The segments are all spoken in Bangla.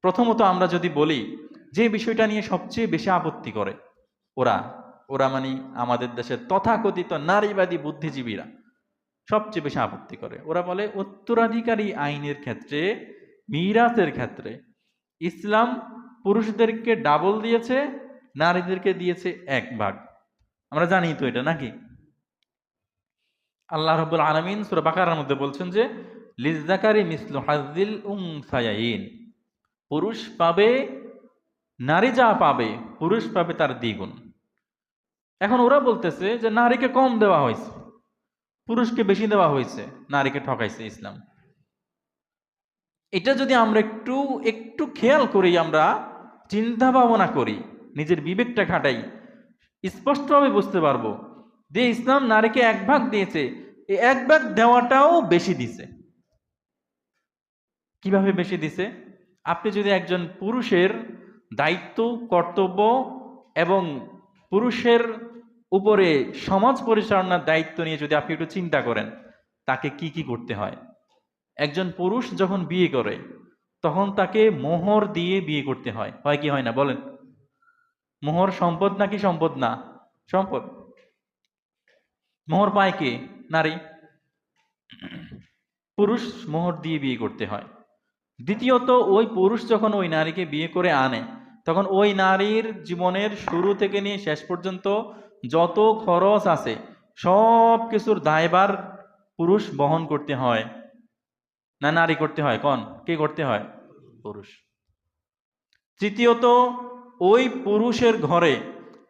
প্রথমত আমরা যদি বলি যে বিষয়টা নিয়ে সবচেয়ে বেশি আপত্তি করে, ওরা ওরা মানে আমাদের দেশের তথাকথিত নারীবাদী বুদ্ধিজীবীরা সবচেয়ে বেশি আপত্তি করে। ওরা বলে, উত্তরাধিকারী আইনের ক্ষেত্রে মিরাতের ক্ষেত্রে ইসলাম পুরুষদেরকে ডাবল দিয়েছে, নারীদেরকে দিয়েছে এক ভাগ। আমরা জানি তো এটা নাকি? আল্লাহ রবুল আলমিন সুরা বাকারার মধ্যে বলছেন যে লিজাকারি মিসলু হাজিল উংসায়াইন পুরুষ পাবে, নারী যা পাবে, পুরুষ পাবে তার দ্বিগুণ। এখন ওরা বলতেছে যে নারীকে কম দেওয়া হয়েছে, পুরুষকে বেশি দেওয়া হয়েছে, নারীকে ঠকাইছে ইসলাম। এটা যদি আমরা একটু একটু খেয়াল করি, আমরা চিন্তা ভাবনা করি, নিজের বিবেকটা খাটাই, স্পষ্টভাবে বুঝতে পারব যে ইসলাম নারীকে এক ভাগ দিয়েছে এক ভাগ দেওয়াটাও বেশি দিছে। কীভাবে বেশি দিছে? আপনি যদি একজন পুরুষের দায়িত্ব, কর্তব্য এবং পুরুষের উপরে সমাজ পরিচালনার দায়িত্ব নিয়ে যদি আপনি একটু চিন্তা করেন, তাকে কি কি করতে হয়? একজন পুরুষ যখন বিয়ে করে, তখন তাকে মোহর দিয়ে বিয়ে করতে হয়। হয় কি হয় না? বলেন। মোহর সম্পদ নাকি সম্পদ না? সম্পদ। মোহর পায় কে? নারী। পুরুষ মোহর দিয়ে বিয়ে করতে হয়। দ্বিতীয়ত, ওই পুরুষ যখন ওই নারীকে বিয়ে করে আনে, তখন ওই নারীর জীবনের শুরু থেকে নিয়ে শেষ পর্যন্ত যত খরচ আছে, সব কিছুর দায়বার পুরুষ বহন করতে হয়। না, নারী করতে হয়, কন? কে করতে হয়? পুরুষ। তৃতীয়ত, ওই পুরুষের ঘরে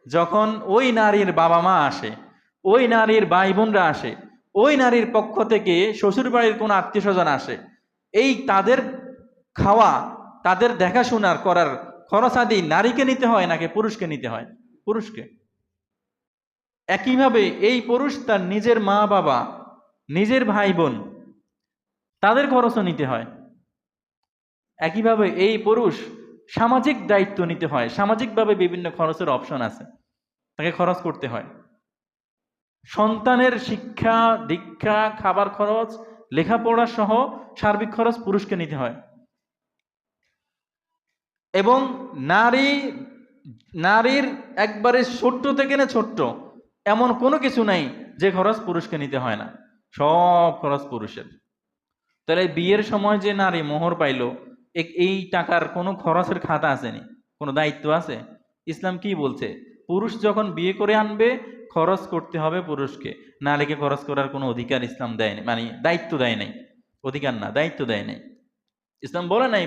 যখন ওই নারীর বাবা মা আসে, ওই নারীর ভাই বোনরা আসে, ওই নারীর পক্ষ থেকে শ্বশুর বাড়ির কোনো আত্মীয় স্বজন আসে, এই তাদের খাওয়া, তাদের দেখাশোনার করার খরচ আদি নারীকে নিতে হয় নাকি পুরুষকে নিতে হয়? পুরুষকে। একইভাবে এই পুরুষ তার নিজের মা, বাবা, নিজের ভাই, বোন, তাদের খরচও নিতে হয়। একইভাবে এই পুরুষ সামাজিক দায়িত্ব নিতে হয়। সামাজিকভাবে বিভিন্ন খরচের অপশন আছে। তাকে খরচ করতে হয়। সন্তানের শিক্ষা, দীক্ষা, খাবার খরচ, লেখাপড়া সহ সার্বিক খরচ পুরুষকে নিতে হয়। এবং নারী, নারীর একবারে ছোট্ট থেকে না ছোট্ট, এমন কোনো কিছু নাই যে খরচ পুরুষকে নিতে হয় না, সব খরচ পুরুষের। তাহলে বিয়ের সময় যে নারী মোহর পাইলো এই টাকার কোনো খরচের খাতা আসেনি, কোনো দায়িত্ব আছে? ইসলাম কি বলছে? পুরুষ যখন বিয়ে করে আনবে, খরচ করতে হবে পুরুষকে, নারীকে খরচ করার কোনো অধিকার ইসলাম দেয়নি মানে দায়িত্ব দেয় নাই, অধিকার না, দায়িত্ব দেয় নাই। ইসলাম বলে নাই